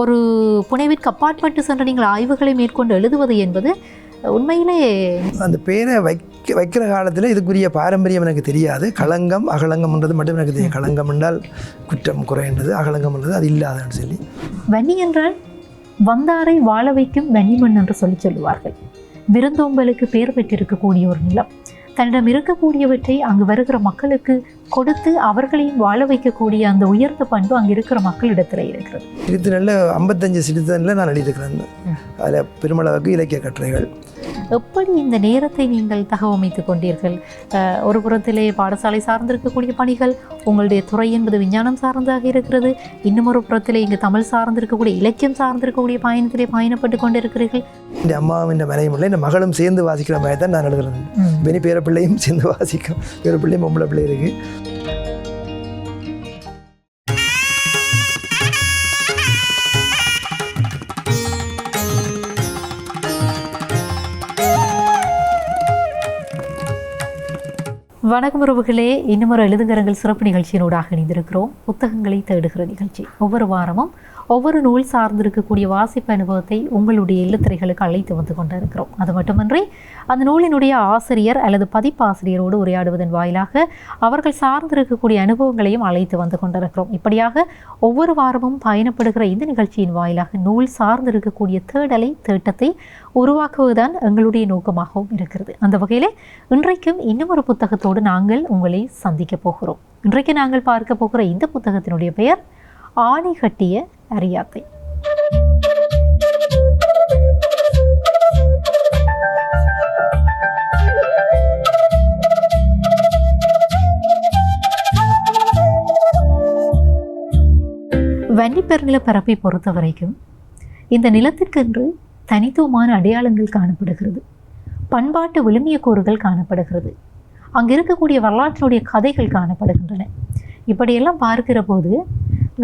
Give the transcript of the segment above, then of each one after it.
ஒரு புனைவிற்கு அப்பாற்பட்டு சென்ற நீங்கள் ஆய்வுகளை மேற்கொண்டு எழுதுவது என்பது உண்மையிலே அந்த பேரை வைக்க வைக்கிற காலத்தில் இதுக்குரிய பாரம்பரியம் எனக்கு தெரியாது. களங்கம் அகலங்கம்ன்றது மட்டும் எனக்கு தெரியும். களங்கம் என்றால் குற்றம் குறைன்றது அகலங்கம்ன்றது அது இல்லாதன்னு சொல்லி. வன்னி என்றால் வந்தாரை வாழ வைக்கும் வன்னிமண் என்று சொல்லி சொல்லுவார்கள். விருந்தோம்பலுக்கு பேர் பெற்றிருக்கக்கூடிய ஒரு நிலம். தன்னிடம் இருக்கக்கூடியவற்றை அங்கு வருகிற மக்களுக்கு கொடுத்து அவர்களையும் வாழ வைக்கக்கூடிய அந்த உயர்ந்த பண்பு அங்கு இருக்கிற மக்களிடத்துல இருக்கிறது. சிறுத்தினில் ஐம்பத்தஞ்சு சிறுத்தனில் நான் எழுதியிருக்கிறேன். அதில் பெருமளவுக்கு இலக்கிய கட்டுரைகள். எப்படி இந்த நேரத்தை நீங்கள் தகவமைத்துக் கொண்டீர்கள்? ஒரு புறத்திலே பாடசாலை சார்ந்திருக்கக்கூடிய பணிகள் உங்களுடைய துறை என்பது விஞ்ஞானம் சார்ந்ததாக இருக்கிறது. இன்னும் ஒரு புறத்திலே இங்கு தமிழ் சார்ந்திருக்கக்கூடிய இலக்கியம் சார்ந்திருக்கக்கூடிய பயணத்திலே பயணப்பட்டு கொண்டிருக்கிறீர்கள். இந்த அம்மாவும் இந்த மனையும் இல்லை இந்த மகளும் சேர்ந்து வாசிக்கிற மாதிரி தான் நான் எழுதுறேன். பெனி பேர பிள்ளையும் சேர்ந்து வாசிக்கும். பேர பிள்ளையும் பொம்பளை பிள்ளை இருக்குது வணக்கம் உறவுகளே. இன்னும் ஒரு எழுதுகரங்கள் சிறப்பு நிகழ்ச்சியினூடாக இணைந்திருக்கிறோம். புத்தகங்களை தேடுகிற நிகழ்ச்சி. ஒவ்வொரு வாரமும் ஒவ்வொரு நூல் சார்ந்திருக்கக்கூடிய வாசிப்பு அனுபவத்தை உங்களுடைய இல்லத்திரைகளுக்கு அழைத்து வந்து கொண்டிருக்கிறோம். அது மட்டுமன்றி அந்த நூலினுடைய ஆசிரியர் அல்லது பதிப்பாசிரியரோடு உரையாடுவதன் வாயிலாக அவர்கள் சார்ந்திருக்கக்கூடிய அனுபவங்களையும் அழைத்து வந்து கொண்டிருக்கிறோம். இப்படியாக ஒவ்வொரு வாரமும் பயணப்படுகிற இந்த நிகழ்ச்சியின் வாயிலாக நூல் சார்ந்திருக்கக்கூடிய தேடலை தேட்டத்தை உருவாக்குவதுதான் எங்களுடைய நோக்கமாகவும் இருக்கிறது. அந்த வகையில் இன்றைக்கும் இன்னும் ஒரு புத்தகத்தோடு நாங்கள் உங்களை சந்திக்க போகிறோம். இன்றைக்கு நாங்கள் பார்க்க போகிற இந்த புத்தகத்தினுடைய பெயர் ஆணை கட்டிய அரியாத்தை வன்னிப்பெருநில பரப்பை பொறுத்த வரைக்கும் இந்த நிலத்திற்கென்று தனித்துவமான அடையாளங்கள் காணப்படுகிறது. பண்பாட்டு விழுமிய கூறுகள் காணப்படுகிறது. அங்கே இருக்கக்கூடிய வரலாற்றினுடைய கதைகள் காணப்படுகின்றன. இப்படியெல்லாம் பார்க்கிற போது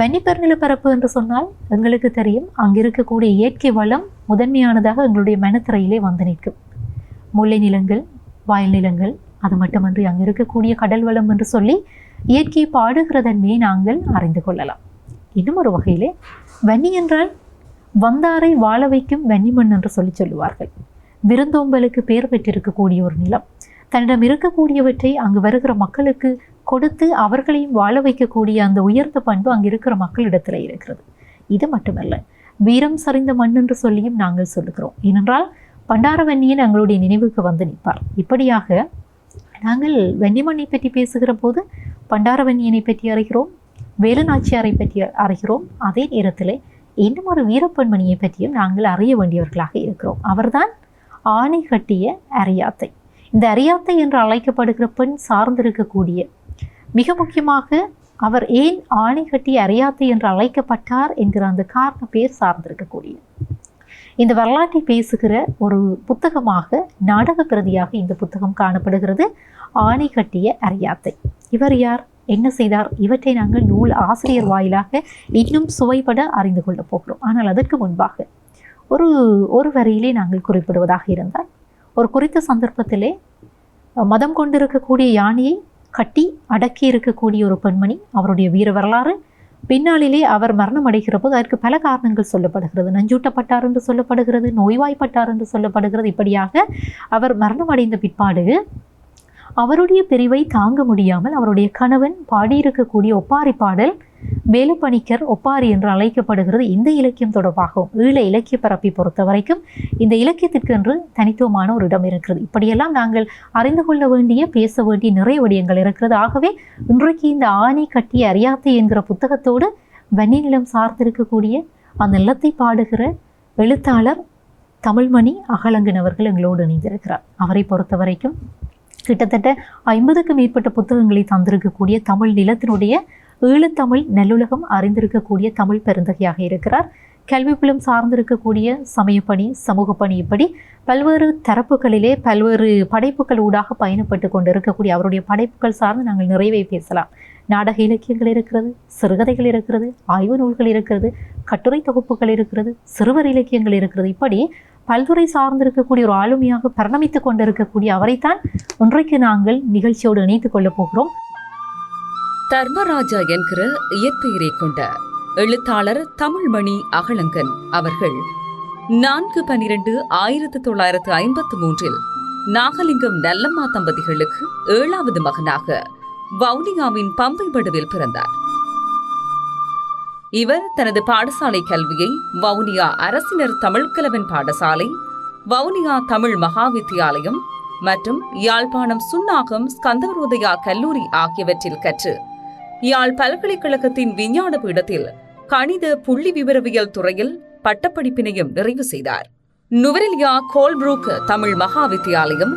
வன்னிப்பெருநில நிலப்பரப்பு என்று சொன்னால் எங்களுக்கு தெரியும் அங்கே இருக்கக்கூடிய இயற்கை வளம் முதன்மையானதாக எங்களுடைய மனத்திரையிலே வந்து நிற்கும். முல்லை நிலங்கள் வயல் நிலங்கள் அது மட்டுமன்றி அங்கே இருக்கக்கூடிய கடல் வளம் என்று சொல்லி இயற்கையை பாடுகிறதன்மையை நாங்கள் அறிந்து கொள்ளலாம். இன்னும் ஒரு வகையிலே வன்னி என்றால் வந்தாரை வாழ வைக்கும் வன்னிமண் என்று சொல்லி சொல்லுவார்கள். விருந்தோம்பலுக்கு பெயர் பெற்றிருக்கக்கூடிய ஒரு நிலம். தன்னிடம் இருக்கக்கூடியவற்றை அங்கு வருகிற மக்களுக்கு கொடுத்து அவர்களையும் வாழ வைக்கக்கூடிய அந்த உயர்ந்த பண்பு அங்கு இருக்கிற மக்களிடத்தில் இருக்கிறது. இது மட்டுமல்ல வீரம் சரிந்த மண் என்று சொல்லியும் நாங்கள் சொல்லுகிறோம். ஏனென்றால் பண்டாரவன்னியன் எங்களுடைய நினைவுக்கு வந்து நிற்பார். இப்படியாக நாங்கள் வெண்ணிமண்ணை பற்றி பேசுகிற போது பண்டாரவன்னியனை பற்றி அறிகிறோம் வேலுநாச்சியாரை பற்றி அறிகிறோம். அதே நேரத்தில் இன்னும் ஒரு வீரப்பெண்மணியை பற்றியும் நாங்கள் அறிய வேண்டியவர்களாக இருக்கிறோம். அவர்தான் ஆணை கட்டிய அரியாத்தை. இந்த அரியாத்தை என்று அழைக்கப்படுகிற பெண் சார்ந்திருக்கக்கூடிய மிக முக்கியமாக அவர் ஏன் ஆணை கட்டிய அரியாத்தை என்று அழைக்கப்பட்டார் என்கிற அந்த காரண பேர் சார்ந்திருக்கக்கூடிய. இந்த வரலாற்றை பேசுகிற ஒரு புத்தகமாக நாடக பிரதியாக இந்த புத்தகம் காணப்படுகிறது. ஆணை கட்டிய அரியாத்தை. இவர் யார்? என்ன செய்தார்? இவற்றை நாங்கள் நூல் ஆசிரியர் வாயிலாக இன்னும் சுவைபட அறிந்து கொள்ளப் போகிறோம். ஆனால் அதற்கு முன்பாக ஒரு ஒரு வரையிலே நாங்கள் குறிப்பிடுவதாக இருந்தால் ஒரு குறித்த சந்தர்ப்பத்திலே மதம் கொண்டிருக்கக்கூடிய யானையை கட்டி அடக்கி இருக்கக்கூடிய ஒரு பெண்மணி அவருடைய வீர வரலாறு பின்னாளிலே அவர் மரணம் அடைகிற போது அதற்கு பல காரணங்கள் சொல்லப்படுகிறது. நஞ்சூட்டப்பட்டார் என்று சொல்லப்படுகிறது நோய்வாய்ப்பட்டார் என்று சொல்லப்படுகிறது. இப்படியாக அவர் மரணம் அடைந்த பிற்பாடு அவருடைய பிரிவை தாங்க முடியாமல் அவருடைய கணவன் பாடியிருக்கக்கூடிய ஒப்பாரி பாடல் வேலுப்பணிக்கர் ஒப்பாரி என்று அழைக்கப்படுகிறது இந்த இலக்கியம் தொடர்பாகவும் ஈழ இலக்கிய பரப்பை பொறுத்த வரைக்கும் இந்த இலக்கியத்திற்கு என்று தனித்துவமான ஒரு இடம் இருக்கிறது. இப்படியெல்லாம் நாங்கள் அறிந்து கொள்ள வேண்டிய பேச வேண்டிய நிறைய விடயங்கள் இருக்கிறது. ஆகவே இன்றைக்கு இந்த ஆணை கட்டிய அறியாத்தை என்கிற புத்தகத்தோடு வன்னி நிலம் சார்ந்திருக்கக்கூடிய அந்த நிலத்தை பாடுகிற எழுத்தாளர் தமிழ்மணி அகலங்கன் அவர்கள் எங்களோடு இணைந்திருக்கிறார். அவரை பொறுத்த வரைக்கும் கிட்டத்தட்ட ஐம்பதுக்கு மேற்பட்ட புத்தகங்களை தந்திருக்கக்கூடிய தமிழ் நிலத்தினுடைய ஈழத்தமிழ் நல்லுலகம் அறிந்திருக்கக்கூடிய தமிழ் பெருந்தகையாக இருக்கிறார். கல்விப்புலம் சார்ந்திருக்கக்கூடிய சமயப்பணி சமூக பணி இப்படி பல்வேறு தரப்புகளிலே பல்வேறு படைப்புகள் ஊடாக பயணப்பட்டு கொண்டு இருக்கக்கூடிய அவருடைய படைப்புகள் சார்ந்து நாங்கள் நிறைவே பேசலாம். நாடக இலக்கியங்கள் இருக்கிறது சிறுகதைகள் இருக்கிறது ஆய்வு நூல்கள் இருக்கிறது கட்டுரை தொகுப்புகள் இருக்கிறது சிறுவர் இலக்கியங்கள் இருக்கிறது. இப்படி பல்துறை சார்ந்திருக்கக்கூடிய ஒரு ஆளுமையாக பரிணமித்துக் கொண்டிருக்கக்கூடிய அவரைத்தான் இன்றைக்கு நாங்கள் நிகழ்ச்சியோடு இணைத்துக் கொள்ளப் போகிறோம். தர்மராஜா என்கிற இயற்பெயரை கொண்ட எழுத்தாளர் தமிழ்மணி அகலங்கன் அவர்கள் நான்கு பனிரெண்டு ஆயிரத்தி தொள்ளாயிரத்து ஐம்பத்து மூன்றில் நாகலிங்கம் நல்லம்மா தம்பதிகளுக்கு ஏழாவது மகனாக வவுனியாவின் பம்பை பிறந்தார். இவர் தனது பாடசாலை கல்வியை வவுனியா அரசினர் தமிழ்கலவன் பாடசாலை வவுனியா தமிழ் மகாவித்தியாலயம் மற்றும் யாழ்ப்பாணம் சுன்னாகம் ஸ்கந்தவரோதயா கல்லூரி ஆகியவற்றில் கற்று யாழ் பல்கலைக்கழகத்தின் விஞ்ஞான பீடத்தில் கணித புள்ளி விவரவியல் துறையில் பட்டப்படிப்பினையும் நிறைவு செய்தார். நுவரெலியா கோல்ப்ரூக் தமிழ் மகாவித்தியாலயம்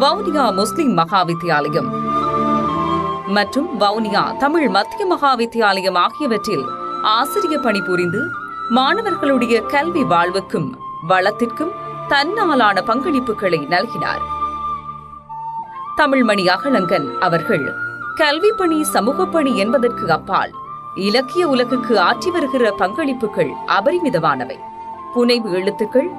வவுனியா முஸ்லிம் மகாவித்தியாலயம். மற்றும் வவுனியா தமிழ் மத்திய மகாவித்தியாலயம் ஆகியவற்றில் ஆசிரிய பணிபுரிந்து மாணவர்களுடைய கல்வி வாழ்வுக்கும் வளத்திற்கும் தன்னாலான பங்களிப்புகளை நல்கினார். தமிழ்மணி அகலங்கன் அவர்கள் கல்வி பணி சமூக பணி என்பதற்கு அப்பால் இலக்கிய உலகுக்கு ஆற்றி வருகிற பங்களிப்புகள் அபரிமிதமானவை. புனைவு எழுத்துக்கள்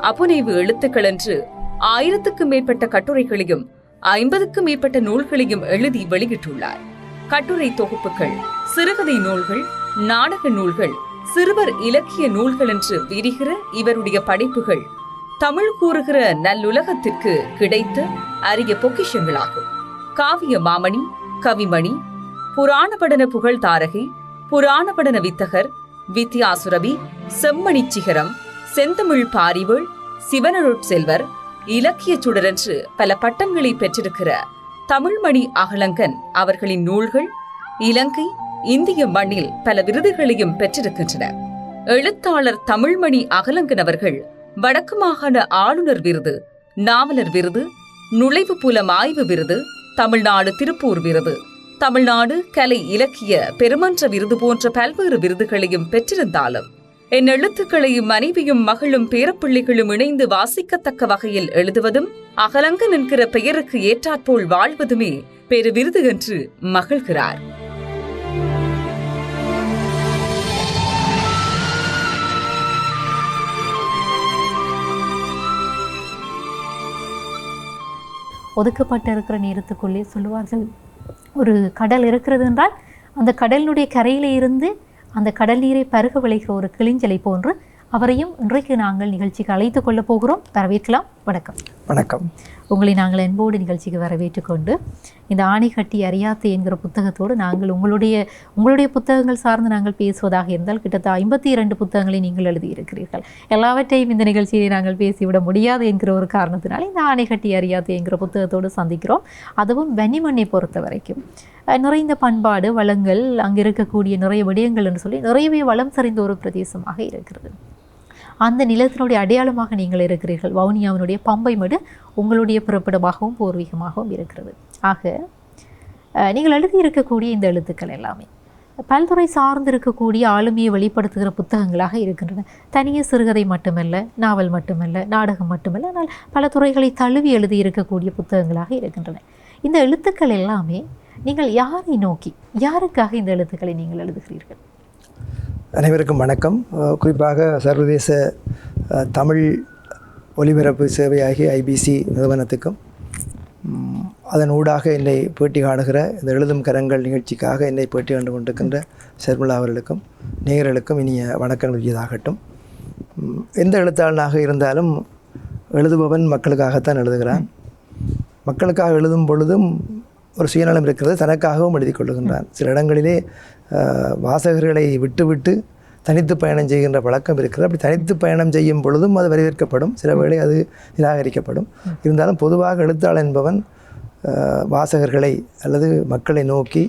அப்புனைவு எழுத்துக்கள் என்று ஆயிரத்துக்கும் மேற்பட்ட கட்டுரைகளையும் ஐம்பதுக்கும் மேற்பட்ட நூல்களையும் எழுதி வெளியிட்டுள்ளார். கட்டுரை தொகுப்புகள் சிறுகதை நூல்கள் நாடக நூல்கள் சிறுவர் இலக்கிய நூல்கள் என்று விரிகிற இவருடைய படைப்புகள் தமிழ் கூறுகிற நல்லுலகத்திற்கு கிடைத்த அரிய பொக்கிஷங்களாகும். காவிய மாமணி கவிமணி புராணபடன புகழ் தாரகை புராணபடன வித்தகர் வித்யாசுரபி செம்மணி சிகரம் செந்தமிழ் பாரிவள் சிவனருட் செல்வர் இலக்கிய சுடரென்று பல பட்டங்களை பெற்றிருக்கிற தமிழ்மணி அகலங்கன் அவர்களின் நூல்கள் இலங்கை இந்திய மண்ணில் பல விருதுகளையும் பெற்றிருக்கின்றன. எழுத்தாளர் தமிழ்மணி அகலங்கன் அவர்கள் வடக்கு மாகாண ஆளுநர் விருது நாவலர் விருது நுழைவு புலம் ஆய்வு விருது தமிழ்நாடு திருப்பூர் விருது தமிழ்நாடு கலை இலக்கிய பெருமன்ற விருது போன்ற பல்வேறு விருதுகளையும் பெற்றிருந்தாலும் என் எழுத்துக்களையும் மனைவியும் மகளும் பேரப்பிள்ளைகளும் இணைந்து வாசிக்கத்தக்க வகையில் எழுதுவதும் அகலங்க நிற்கிற பெயருக்கு ஏற்றாற்போல் வாழ்வதுமே பெரு விருது என்று மகிழ்கிறார். ஒதுக்கப்பட்டு இருக்கிற நேரத்துக்குள்ளே சொல்லுவார்கள் ஒரு கடல் இருக்கிறது என்றால் அந்த கடலினுடைய கரையிலே இருந்து அந்த கடல் நீரை பருக விளைகிற ஒரு கிளிஞ்சலை போன்று அவரையும் இன்றைக்கு நாங்கள் நிகழ்ச்சிக்கு அழைத்து கொள்ளப் போகிறோம். வரவேற்கலாம். வணக்கம். வணக்கம். உங்களை நாங்கள் அன்போடு நிகழ்ச்சிக்கு வரவேற்றுக் கொண்டு இந்த ஆணை கட்டி அறியாத்து என்கிற புத்தகத்தோடு நாங்கள் உங்களுடைய உங்களுடைய புத்தகங்கள் சார்ந்து நாங்கள் பேசுவதாக இருந்தால் கிட்டத்தட்ட ஐம்பத்தி இரண்டு புத்தகங்களை நீங்கள் எழுதியிருக்கிறீர்கள். எல்லாவற்றையும் இந்த நிகழ்ச்சியை நாங்கள் பேசிவிட முடியாது என்கிற ஒரு காரணத்தினால் இந்த ஆணை கட்டி அறியாத்து என்கிற புத்தகத்தோடு சந்திக்கிறோம். அதுவும் வன்னிமண்ணை பொறுத்த வரைக்கும் நிறைந்த பண்பாடு வளங்கள் அங்கே இருக்கக்கூடிய நிறைய விடயங்கள் என்று சொல்லி நிறையவே வளம் சரிந்த ஒரு பிரதேசமாக இருக்கிறது. அந்த நிலத்தினுடைய அடையாளமாக நீங்கள் இருக்கிறீர்கள். வவுனியாவினுடைய பம்பை மடு உங்களுடைய பிறப்பிடமாகவும் பூர்வீகமாகவும் இருக்கிறது. ஆக நீங்கள் எழுதி இருக்கக்கூடிய இந்த எழுத்துக்கள் எல்லாமே பல்துறை சார்ந்து இருக்கக்கூடிய ஆளுமையை வெளிப்படுத்துகிற புத்தகங்களாக இருக்கின்றன. தனிய சிறுகதை மட்டுமல்ல நாவல் மட்டுமல்ல நாடகம் மட்டுமல்ல ஆனால் பல துறைகளை தழுவி எழுதி இருக்கக்கூடிய புத்தகங்களாக இருக்கின்றன. இந்த எழுத்துக்கள் எல்லாமே நீங்கள் யாரை நோக்கி யாருக்காக இந்த எழுத்துக்களை நீங்கள் எழுதுகிறீர்கள்? அனைவருக்கும் வணக்கம். குறிப்பாக சர்வதேச தமிழ் ஒலிபரப்பு சேவையாகிய ஐபிசி நிறுவனத்துக்கும் அதன் ஊடாக என்னை பேட்டி காணுகிற இந்த எழுதும் கரங்கள் நிகழ்ச்சிக்காக என்னை பேட்டி கண்டு கொண்டிருக்கின்ற ஷர்மிளா அவர்களுக்கும் நேயர்களுக்கும் இனிய வணக்கங்கள் உரியதாகட்டும் எந்த எழுத்தாளனாக இருந்தாலும் எழுதுபவன் மக்களுக்காகத்தான் எழுதுகிறான். மக்களுக்காக எழுதும் பொழுதும் ஒரு சுயநலம் இருக்கிறது தனக்காகவும் எழுதி கொள்ளுகின்றான். சில இடங்களிலே வாசகர்களை விட்டுவிட்டு தனித்து பயணம் செய்கின்ற பழக்கம் இருக்கிறது. அப்படி தனித்து பயணம் செய்யும் பொழுதும் அது வரவேற்கப்படும். சில வேளை அது நிராகரிக்கப்படும். இருந்தாலும் பொதுவாக எழுத்தாளர் என்பவன் வாசகர்களை அல்லது மக்களை நோக்கி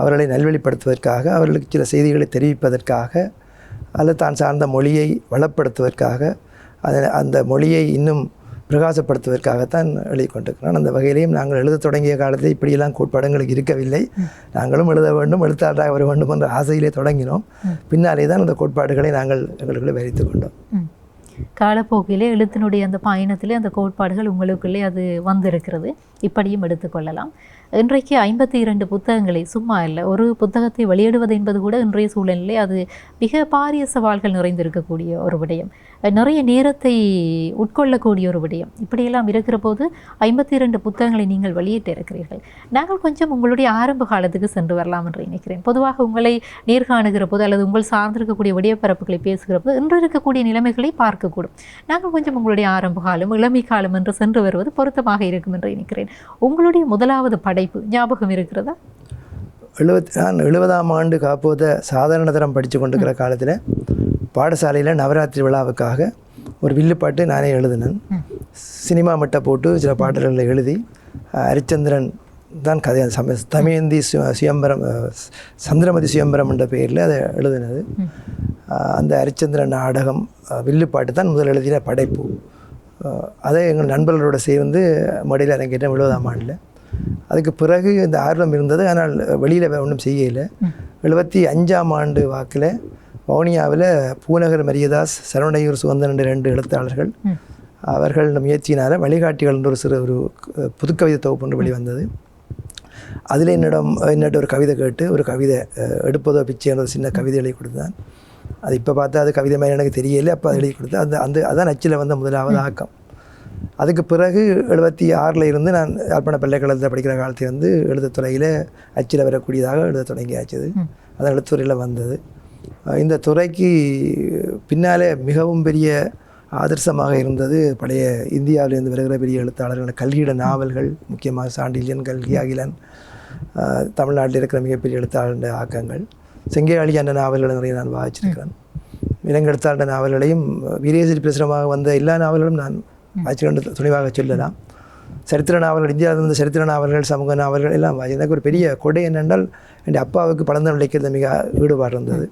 அவர்களை நல்வழிப்படுத்துவதற்காக அவர்களுக்கு சில செய்திகளை தெரிவிப்பதற்காக அல்லது தான் சார்ந்த மொழியை வளப்படுத்துவதற்காக அதை அந்த மொழியை இன்னும் பிரகாசப்படுத்துவதற்காகத்தான் எழுதி அந்த வகையிலையும் நாங்கள் எழுத தொடங்கிய காலத்தில் இப்படியெல்லாம் கோட்பாடங்களுக்கு இருக்கவில்லை. நாங்களும் எழுத வேண்டும் எழுத்தாளராக வர வேண்டும் என்ற ஆசையிலே தொடங்கினோம். பின்னாலே தான் அந்த கோட்பாடுகளை நாங்கள் எங்களுக்குள்ளே வரித்து கொண்டோம். காலப்போக்கிலே எழுத்தினுடைய அந்த பயணத்திலே அந்த கோட்பாடுகள் உங்களுக்குள்ளே அது வந்திருக்கிறது. இப்படியும் எடுத்துக்கொள்ளலாம் இன்றைக்கு ஐம்பத்தி இரண்டு புத்தகங்களை சும்மா இல்லை. ஒரு புத்தகத்தை வெளியிடுவது என்பது கூட இன்றைய சூழலில் அது மிக பாரிய சவால்கள் நிறைந்திருக்கக்கூடிய ஒரு விடயம். நிறைய நேரத்தை உட்கொள்ளக்கூடிய ஒரு விடயம். இப்படியெல்லாம் இருக்கிற போது ஐம்பத்தி இரண்டு புத்தகங்களை நீங்கள் வெளியிட்டு இருக்கிறீர்கள். நாங்கள் கொஞ்சம் உங்களுடைய ஆரம்ப காலத்துக்கு சென்று வரலாம் என்று நினைக்கிறேன். பொதுவாக உங்களை நேர்காணுகிற போது அல்லது உங்கள் சார்ந்திருக்கக்கூடிய விடயப்பரப்புகளை பேசுகிற போது இன்று இருக்கக்கூடிய நிலைமைகளை பார்க்கக்கூடும். நாங்கள் கொஞ்சம் உங்களுடைய ஆரம்ப காலம் இளமை காலம் என்று சென்று வருவது பொருத்தமாக இருக்கும் என்று நினைக்கிறேன். உங்களுடைய முதலாவது படை படைப்பு ஞாபகம் இருக்கிறதா? எழுபத் நான் எழுபதாம் ஆண்டு காப்போத சாதாரண தரம் படித்து கொண்டிருக்கிற காலத்தில் பாடசாலையில் நவராத்திரி விழாவுக்காக ஒரு வில்லுப்பாட்டு நானே எழுதினேன். சினிமா மட்டை போட்டு சில பாடல்களை எழுதி ஹரிச்சந்திரன் தான் கதை அந்த சம தமயந்தி சு- சுயம்பரம் சந்திரமதி சுயம்பரம் என்ற பெயரில் அதை எழுதினது. அந்த ஹரிச்சந்திரன் நாடகம் வில்லுப்பாட்டு தான் முதல் எழுதின படைப்பு. அதை எங்கள் நண்பர்களோட சேர்ந்து மடியில் அரங்கேற்றேன் எழுபதாம் ஆண்டில். அதுக்கு பிறகு இந்த ஆர்வம் இருந்தது. ஆனால் வெளியில் ஒன்றும் செய்யலை. எழுபத்தி அஞ்சாம் ஆண்டு வாக்கில் வவுனியாவில் பூநகர் மரியதாஸ் சரவணையூர் சுகந்தன் என்ற ரெண்டு எழுத்தாளர்கள் அவர்கள் முயற்சியினால் வழிகாட்டிகள் என்ற ஒரு சிறு ஒரு புதுக்கவிதை தொகுப்பு ஒன்று வெளிவந்தது. அதில் என்னிடம் என்னட்ட ஒரு கவிதை கேட்டு ஒரு கவிதை எடுப்பதோ பிச்சை என்ற ஒரு சின்ன கவிதை எழுதி கொடுத்தான். அது இப்போ பார்த்தா அது கவிதை மாதிரி எனக்கு தெரியல. அப்போ அது எழுதி கொடுத்தேன் அந்த அந்த அதான் அச்சில் வந்த முதலாவது ஆக்கம். அதுக்கு பிறகு எழுபத்தி ஆறில் இருந்து நான் யாழ்ப்பாண பல்கலைக்கழகத்தில் படிக்கிற காலத்தில் வந்து எழுதத் துறையில் அச்சில் வரக்கூடியதாக எழுத தொடங்கியாச்சுது அதான் எழுத்துறையில் வந்தது. இந்த துறைக்கு பின்னாலே மிகவும் பெரிய ஆதர்சமாக இருந்தது பழைய இந்தியாவிலிருந்து வருகிற பெரிய எழுத்தாளர்கள் கல்கியிட நாவல்கள் முக்கியமாக சாண்டில்யன் கல்கி அகிலன் தமிழ்நாட்டில் இருக்கிற மிகப்பெரிய எழுத்தாளருடைய ஆக்கங்கள். செங்கையாளி என்ற நாவல்களை நிறைய நான் வாசிச்சிருக்கிறேன். இளங்கெழுத்தாளர் நாவல்களையும் வீரேசரி பிரசுரமாக வந்த எல்லா நாவல்களும் நான் வாசிக்கின்ற துணிவாக சொல்லலாம். சரித்திர நாவல்கள் இந்தியாவில் இருந்த சரித்திர நாவல்கள் சமூக நாவல்கள் எல்லாம் எனக்கு ஒரு பெரிய கொடை என்னென்றால் என் அப்பாவுக்கு பழந்தமிழ் இலக்கியத்தில் மிக ஈடுபாடு இருந்தது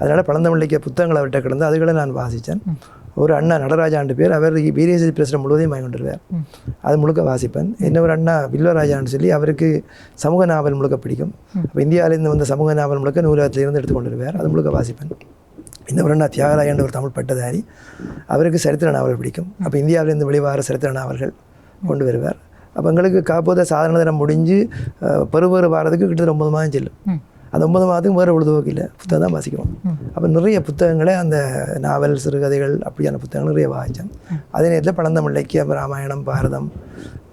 அதனால் பழந்தமிழ் இலக்கிய புத்தகங்கள் அவர்கிட்ட கிடந்து அதுகளை நான் வாசித்தேன். ஒரு அண்ணா நடராஜாண்டு பேர் அவர் வீரேசரி பிரசுரம் முழுவதையும் வாங்கி கொண்டிருவார். அது முழுக்க வாசிப்பேன். இன்னொரு அண்ணா வில்வராஜான்னு சொல்லி அவருக்கு சமூக நாவல் முழுக்க பிடிக்கும். அப்போ இந்தியாவிலேருந்து வந்த சமூக நாவல் முழுக்க நூலகத்திலிருந்து எடுத்து கொண்டு வருவார் அது முழுக்க வாசிப்பேன். இன்னொரு அண்ணா தியாகராயன் ஒரு தமிழ் பட்டதாரி அவருக்கு சரித்திர நாவல் பிடிக்கும். அப்போ இந்தியாவிலேருந்து வெளிவார சரித்திர நாவல்கள் கொண்டு வருவார். அப்போ எங்களுக்கு காப்போத சாதாரண தினம் முடிஞ்சு பெறுபேறு வாரத்துக்கு கிட்டத்தட்ட ஒன்பது மாதம் செல்லும். அந்த ஒன்பது மாதத்துக்கு வேறு பொழுதுபோக்கு இல்லை. புத்தகம் தான் வாசிக்குவோம். அப்போ நிறைய புத்தகங்களை அந்த நாவல் சிறுகதைகள் அப்படியான புத்தகங்கள் நிறைய வாசித்தேன் அதே நேரத்தில் பழந்தமிழ் இலக்கியம் ராமாயணம் பாரதம்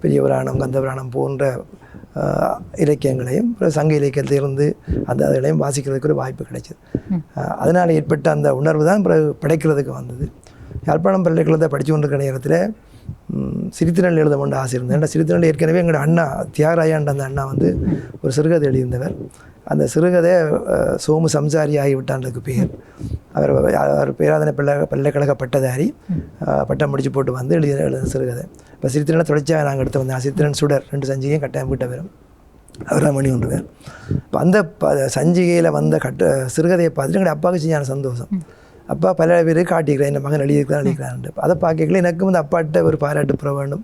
பெரிய புராணம் கந்த புராணம் போன்ற இலக்கியங்களையும் சங்க இலக்கியத்திலிருந்து அந்த அதுகளையும் வாசிக்கிறதுக்கு ஒரு வாய்ப்பு கிடைச்சது. அதனால் ஏற்பட்ட அந்த உணர்வு தான் பிறகு படைக்கிறதுக்கு வந்தது. யாழ்ப்பாணம் பல்கலைக்கழகத்தை படித்து கொண்டிருக்கிற நேரத்தில் சிரித்திரல் எழுத வேண்ட ஆசை இருந்தது. ஏன்னா சிரித்திரல் ஏற்கனவே எங்களோட அண்ணா தியாகராயாண்ட அந்த அண்ணா வந்து ஒரு சிறுகதை எழுதியிருந்தவர். அந்த சிறுகதை சோமு சம்சாரி ஆகிவிட்டான்றதுக்கு பேர். அவர் அவர் பேராதனை பல்ல பல்கலைக்கழக பட்டதாரி பட்டம் முடிச்சு போட்டு வந்து எழுதி எழுதின சிறுகதை. இப்போ சிரித்திரனை தொடர்ச்சியாக நாங்கள் எடுத்து வந்தேன் சித்திரன் சுடர் ரெண்டு சஞ்சிகையும் கட்டாயம் வீட்டை வரும் அவராக மணி கொண்டு பேர் இப்போ அந்த ப சஞ்சிகையில் வந்த கட்ட சிறுகதையை பார்த்துட்டு எங்களுடைய அப்பாவுக்கு செஞ்சான சந்தோஷம். அப்பா பல பேர் காட்டிக்கிறேன் என் மகன் எழுதியிருக்கிறான் எழுதிக்கிறான்ட்டு அதை பார்க்கல எனக்கும் வந்து அப்பாட்ட ஒரு பாராட்டு பெற வேண்டும்.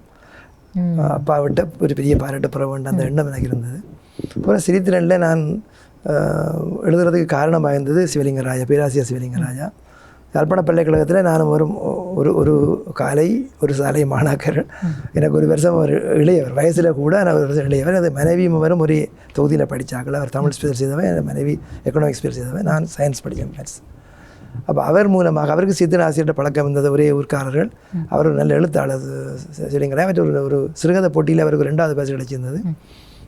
அப்பாவிட்ட ஒரு பெரிய பாராட்டு பெற வேண்டும். அந்த எண்ணம் எனக்கு இருந்தது. அப்புறம் சிரித்திரனில் நான் எழுதுறதுக்கு காரணமாக இருந்தது சிவலிங்கராஜா பேராசிரியர் சிவலிங்கராஜா. யாழ்ப்பாண பல்கலைக்கழகத்தில் நான் ஒரு ஒரு ஒரு காலை ஒரு சாலை மாணாக்கர். எனக்கு ஒரு வருஷம் ஒரு இளையவர் வயசில் கூட நான் ஒரு வருஷம் இளையவர். அது மனைவியும் அவரும் ஒரே தொகுதியில் படித்தாக்கள் அவர் தமிழ் ஸ்பெஷல் செய்தவன் என் மனைவி எக்கனாமிக்ஸ் ஸ்பெஷல் செய்தவன் நான் சயின்ஸ் படித்தேன் மேத்ஸ் அப்போ அவர் மூலமாக அவருக்கு சித்திர ஆசிரியர்கிட்ட பழக்கம் இருந்தது ஒரே ஊர்க்காரர்கள். அவர் ஒரு நல்ல எழுத்தாளர் சரிங்களா அவர் ஒரு ஒரு சிறுகதை போட்டியில் அவருக்கு ரெண்டாவது பேச கிடைச்சிருந்தது.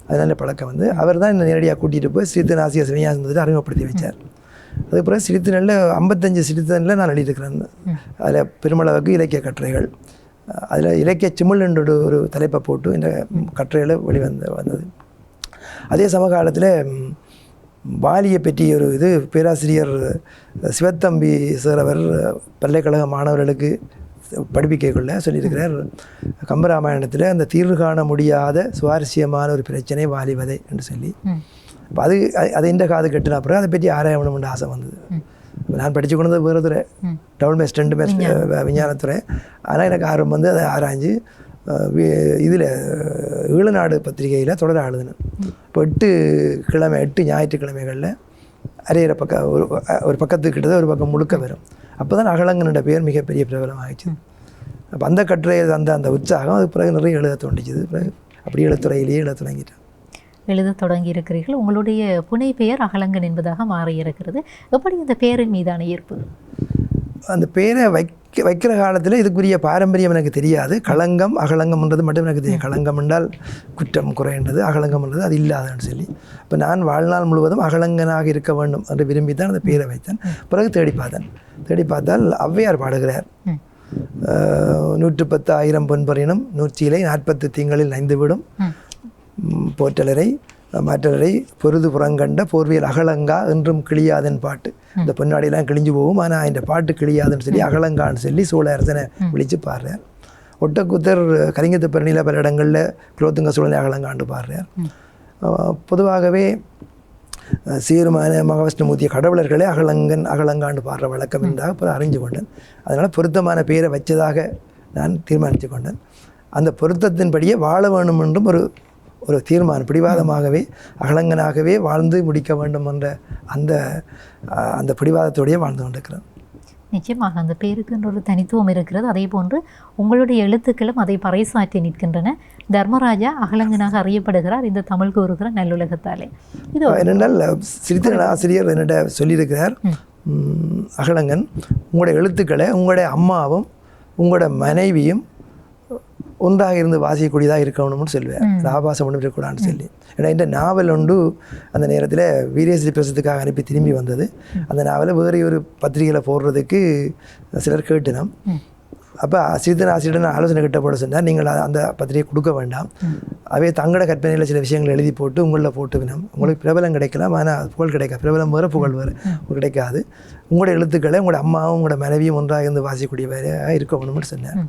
அதனால பழக்கம் வந்து. அவர் தான் என்னை நேரடியாக கூட்டிகிட்டு போய் சிறுத்தன் ஆசிரியர் சிவஞானந்தத்தை அறிமுகப்படுத்தி வச்சார். அதுக்கப்புறம் சிறுத்தனில் ஐம்பத்தஞ்சு சிறுத்தனில் நான் எழுதியிருக்கிறேன். அதில் பெருமளவுக்கு இலக்கிய கட்டுரைகள் அதில் இலக்கிய சிமிழ் என்ற ஒரு- ஒரு தலைப்பை போட்டு இந்த கட்டுரையில் வெளிவந்து வந்தது. அதே சமகாலத்தில் ம், வாலியை பற்றி ஒரு இது பேராசிரியர் சிவத்தம்பி சார் அவர் பல்கலைக்கழக மாணவர்களுக்கு படிப்பிக்கைக்குள்ள சொல்லியிருக்கிறார். கம்பராமாயணத்தில் அந்த தீர்வு காண முடியாத சுவாரஸ்யமான ஒரு பிரச்சனை வாலிவதை என்று சொல்லி. அப்போ அது அது- இந்த காது கட்டின அப்புறம் அதை பற்றி ஆராயணும்னு ஆசை வந்தது. நான் படித்து கொண்டது வேறு துறை. டவுன் மேஸ்ட் ரெண்டு மேஸ்ட் விஞ்ஞானத்துறை. ஆனால் எனக்கு ஆர்வம் வந்து அதை ஆராய்ஞ்சு இதில் ஈழநாடு பத்திரிகையில் தொடர எழுதினேன் இப்போ எட்டு கிழமை எட்டு ஞாயிற்றுக்கிழமைகளில் அரையிற பக்கம் ஒரு ஒரு பக்கத்துக்கு கிட்டத்தட்ட ஒரு பக்கம் முழுக்க வரும். அப்போ தான் அகலங்கனோட பேர் மிகப்பெரிய பிரபலம் ஆயிடுச்சு அப்போ அந்த கட்டுரை அந்த அந்த உற்சாகம் அது பிறகு நிறைய எழுத தோண்டிச்சுது பிறகு அப்படியே எழுத்துறையிலேயே எழுத தொடங்கிட்டேன். எழுத தொடங்கி இருக்கிறீர்கள் உங்களுடைய புனை பெயர் அகலங்கன் என்பதாக மாறியிருக்கிறது. எப்படி இந்த பெயரின் மீதான ஈர்ப்பு? அந்த பேரை வைக்க வைக்கிற காலத்தில் இதுக்குரிய பாரம்பரியம் எனக்கு தெரியாது. களங்கம் அகலங்கம்ன்றது மட்டும் எனக்கு தெரியும். களங்கம் என்றால் குற்றம் குறைன்றது அகலங்கம்ன்றது அது இல்லாதன்னு சொல்லி. இப்போ நான் வாழ்நாள் முழுவதும் அகலங்கனாக இருக்க வேண்டும் என்று விரும்பி தான் அந்த பேரை வைத்தேன். பிறகு தேடி பார்த்தேன். தேடி பார்த்தால் ஔவையார் பாடுகிறார். நூற்று பத்து ஆயிரம் பொன்பறினும் நூற்றிலை நாற்பத்து திங்களில் ஐந்து விடும் ம். ம், போற்றலரை மற்றலரை பொருது புறங்கண்ட போர்வியல் அகலங்கா என்றும் கிளியாதன் பாட்டு. இந்த பொன்னாடியெல்லாம் கிழிஞ்சு போகும். ஆனால் இந்த பாட்டு கிளியாதுன்னு சொல்லி அகலங்கான்னு சொல்லி சோழ அரசனை விழித்து பாடுறார். ஒட்டக்குத்தர் கலிங்கத்து பரணியில் பல இடங்களில் குலோத்துங்க சோழனை அகலங்காண்டு பாடுறார். பொதுவாகவே சீர்மான மகாவிஷ்ணுமூர்த்திய கடவுளர்களே அகலங்கன் அகலங்காண்டு பாடுற வழக்கம் என்றாக அப்புறம் அறிஞ்சு கொண்டேன் அதனால் பொருத்தமான பெயரை வச்சதாக நான் தீர்மானித்து கொண்டேன் அந்த பொருத்தத்தின்படியே வாழ வேண்டும் என்றும் ஒரு ஒரு தீர்மானம் பிடிவாதமாகவே அகலங்கனாகவே வாழ்ந்து முடிக்க வேண்டும் என்ற அந்த அந்த பிடிவாதத்தோடையே வாழ்ந்து கொண்டிருக்கிறேன் நிச்சயமாக அந்த பேருக்குன்ற ஒரு தனித்துவம் இருக்கிறது. அதே போன்று உங்களுடைய எழுத்துக்களும் அதை பறைசாற்றி நிற்கின்றன. தர்மராஜா அகலங்கனாக அறியப்படுகிறார். இந்த தமிழ் கூறுகிற நல்லுலகத்தாலே. இது என்னென்றால் சிரித்திரன் ஆசிரியர் என்னிட சொல்லியிருக்கிறார். அகலங்கன் உங்களுடைய எழுத்துக்களை உங்களுடைய அம்மாவும் உங்களோட மனைவியும் ஒன்றாக இருந்து வாசிக்கக்கூடியதாக இருக்கணும்னு சொல்லுவேன். ஆபாசம் ஒன்றும் இருக்கக்கூடாதுன்னு சொல்லி. ஏன்னா இந்த நாவல் ஒன்று அந்த நேரத்தில் வீரேஸ்வரி பிரசத்துக்காக அனுப்பி திரும்பி வந்தது. அந்த நாவலை வேறு ஒரு பத்திரிகையில் போடுறதுக்கு சிலர் கேட்டுனோம். அப்போ சிறிதன் ஆசிரியர் ஆலோசனை கிட்ட போட சொன்னார் நீங்கள் அந்த பத்திரிகை கொடுக்க வேண்டாம். அவை தங்களோட கற்பனையில் சில விஷயங்கள் எழுதி போட்டு உங்களில் போட்டு வினம் உங்களுக்கு பிரபலம் கிடைக்கலாம் ஆனால் புகழ் கிடைக்காது. பிரபலம் வேறு புகழ் வேறு. கிடைக்காது. உங்களோட எழுத்துக்களை உங்களோட அம்மாவும் உங்களோட மனைவியும் ஒன்றாக இருந்து வாசிக்கக்கூடியவராக இருக்க வேணும்னு சொன்னேன்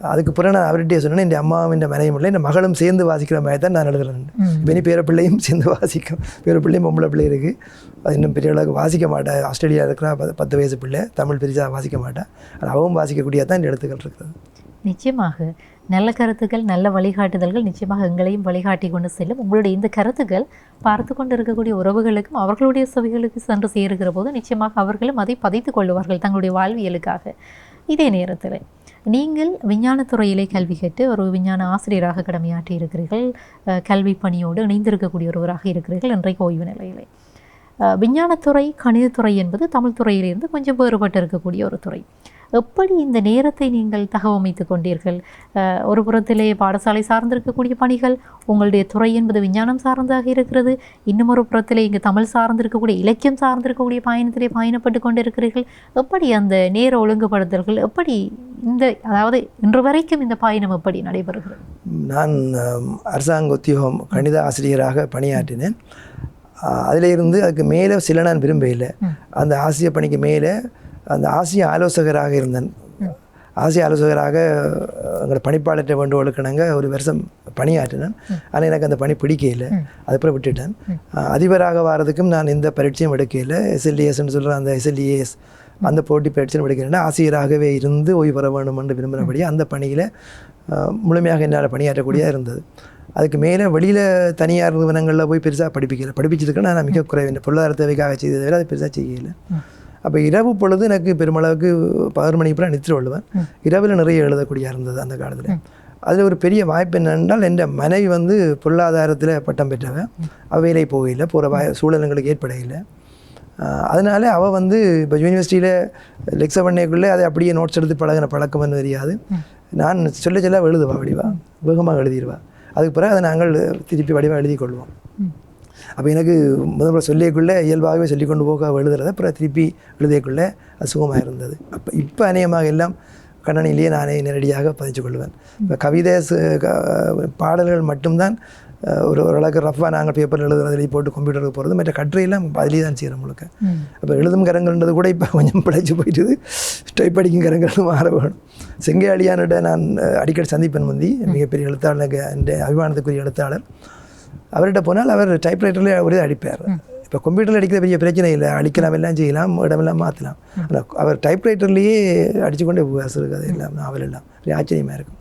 அதுக்கு பிறகு நான் அவர்கிட்டயே சொன்னேன் என் அம்மாவும் என் மனைவியும் இல்லை என் மகளும் சேர்ந்து வாசிக்கிற மாதிரி தான் நான் எழுதுறேன். இப்போ இனி பேர பிள்ளையும் சேர்ந்து வாசிக்கும். பேர பிள்ளையும் பொம்பளை பிள்ளை இருக்குது அது இன்னும் பெரிய அளவுக்கு வாசிக்க மாட்டேன் ஆஸ்திரேலியா இருக்கிற பத்து- பத்து வயசு பிள்ளை. தமிழ் பெருசாக வாசிக்க மாட்டேன் அது அவவும் வாசிக்கக்கூடிய தான் இந்த எழுத்துக்கள் இருக்கிறது நிச்சயமாக. நல்ல கருத்துக்கள் நல்ல வழிகாட்டுதல்கள் நிச்சயமாக எங்களையும் வழிகாட்டி கொண்டு செல்லும். உங்களுடைய இந்த கருத்துக்கள் பார்த்து கொண்டு இருக்கக்கூடிய உறவுகளுக்கும் அவர்களுடைய செவிகளுக்கு சென்று சேருகிற போது நிச்சயமாக அவர்களும் அதை பதித்துக் கொள்வார்கள் தங்களுடைய வாழ்வியலுக்காக. இதே நேரத்தில் நீங்கள் விஞ்ஞானத்துறையிலே கல்வி கேட்டு ஒரு விஞ்ஞான ஆசிரியராக கடமையாற்றி இருக்கிறீர்கள் அஹ், கல்வி பணியோடு இணைந்திருக்கக்கூடிய ஒருவராக இருக்கிறீர்கள் இன்றைக்கு ஓய்வு நிலையிலே. அஹ், விஞ்ஞானத்துறை கணிதத்துறை என்பது தமிழ் துறையிலிருந்து கொஞ்சம் வேறுபட்டு இருக்கக்கூடிய ஒரு துறை. எப்படி இந்த நேரத்தை நீங்கள் தகவமைத்து கொண்டீர்கள்? ஒரு புறத்திலே பாடசாலை சார்ந்திருக்கக்கூடிய பணிகள் உங்களுடைய துறை என்பது விஞ்ஞானம் சார்ந்ததாக இருக்கிறது. இன்னும் ஒரு புறத்திலே இங்கு தமிழ் சார்ந்திருக்கக்கூடிய இலக்கியம் சார்ந்திருக்கக்கூடிய பயணத்திலே பயணப்பட்டு கொண்டிருக்கிறீர்கள். எப்படி அந்த நேர ஒழுங்குபடுத்தல்கள் எப்படி இந்த அதாவது இன்று வரைக்கும் இந்த பயணம் எப்படி நடைபெறுகிறது? நான் அரசாங்க உத்தியோகம் கணித ஆசிரியராக பணியாற்றினேன். அதில் இருந்து அதுக்கு மேலே சில நான் விரும்பவில்லை அந்த ஆசிய பணிக்கு மேலே அந்த ஆசிய ஆலோசகராக இருந்தேன். ஆசிய ஆலோசகராக எங்களோட பணிப்பாளர்கிட்ட வேண்டுகோளுக்கிணங்க ஒரு வருஷம் பணியாற்றினேன். ஆனால் எனக்கு அந்த பணி பிடிக்கல அதுக்கப்புறம் விட்டுட்டேன். அதிபராக வர்றதுக்கும் நான் எந்த பரீட்சையும் எடுக்கல எஸ்எல்டிஎஸ்ன்னு சொல்கிற அந்த எஸ்எல்டிஎஸ் அந்த போட்டி பயிற்சியும் எடுக்கிறேன்னா ஆசிரியராகவே இருந்து ஓய்வு பெற வேண்டும் என்று விரும்புகிறபடி அந்த பணியில் முழுமையாக என்னால் பணியாற்றக்கூடியதாக இருந்தது. அதுக்கு மேலே வெளியில் தனியார் நிறுவனங்களில் போய் பெருசாக படிப்பிக்கல. படிப்பிச்சதுக்கு நான் மிக குறைவு. பொருளாதார தேவைக்காக செய்ததை விட அது பெருசாக செய்யலை அப்போ இரவு பொழுது எனக்கு பெருமளவுக்கு பதினொரு மணிக்கு அப்புறம் நித்திர விழுவேன் இரவில் நிறைய எழுதக்கூடிய இருந்தது அந்த காலத்தில். அதில் ஒரு பெரிய வாய்ப்பு என்னென்றால் என் மனைவி வந்து பொருளாதாரத்தில் பட்டம் பெற்றவன் அவ வேலை போகல போகிற வாய் சூழலுங்களுக்கு ஏற்படையில்லை. அதனால அவள் வந்து இப்போ யூனிவர்சிட்டியில் லெக்சர் பண்ணைக்குள்ளே அதை அப்படியே நோட்ஸ் எடுத்து பழகின பழக்கம்னு தெரியாது. நான் சொல்ல சொல்ல எழுதுவா வடிவா வேகமாக எழுதிடுவா அதுக்கு பிறகு அதை நாங்கள் திருப்பி வடிவாக எழுதி கொள்வோம் அப்போ எனக்கு முதல்ல சொல்லியக்குள்ளே இயல்பாகவே சொல்லி கொண்டு போக எழுதுறத அப்புறம் திருப்பி எழுதியக்குள்ளே அது சுகமாக இருந்தது அப்போ இப்போ அநேகமாக எல்லாம் கண்ணனிலேயே நானே நேரடியாக பதிச்சு கொள்வேன் இப்போ கவிதை பாடல்கள் மட்டும்தான் ஒரு ஓரளவுக்கு ரஃபாக நாங்கள் பேப்பரில் எழுதுறது எழுதி போட்டு கம்ப்யூட்டருக்கு போகிறது மற்ற கட்டுரையெல்லாம் அதிலே தான் செய்கிறோம் முழுக்க. அப்போ எழுதும் கரங்கள்ன்றது கூட இப்போ கொஞ்சம் பிழைச்சி போயிட்டுது. டைப் அடிக்கும் கரங்கள் மாற வேணும் செங்கையாளியானிட நான் அடிக்கடி சந்திப்பேன் முந்தி. மிகப்பெரிய எழுத்தாளர் என் அபிமானத்துக்குரிய எழுத்தாளர். அவர்கிட்ட போனால் அவர் டைப்ரைட்டர்லேயே அவரே அடிப்பார். இப்போ கம்ப்யூட்டரில் அடிக்கிற பெரிய பிரச்சனை இல்லை. அடிக்கலாம் எல்லாம் செய்யலாம் இடமெல்லாம் மாற்றலாம் ஆனால் அவர் டைப்ரைட்டர்லேயே அடிச்சுக்கொண்டே போவார் சிறுகதை எல்லாம் நாவல் எல்லாம். ஆச்சரியமாக இருக்கும்.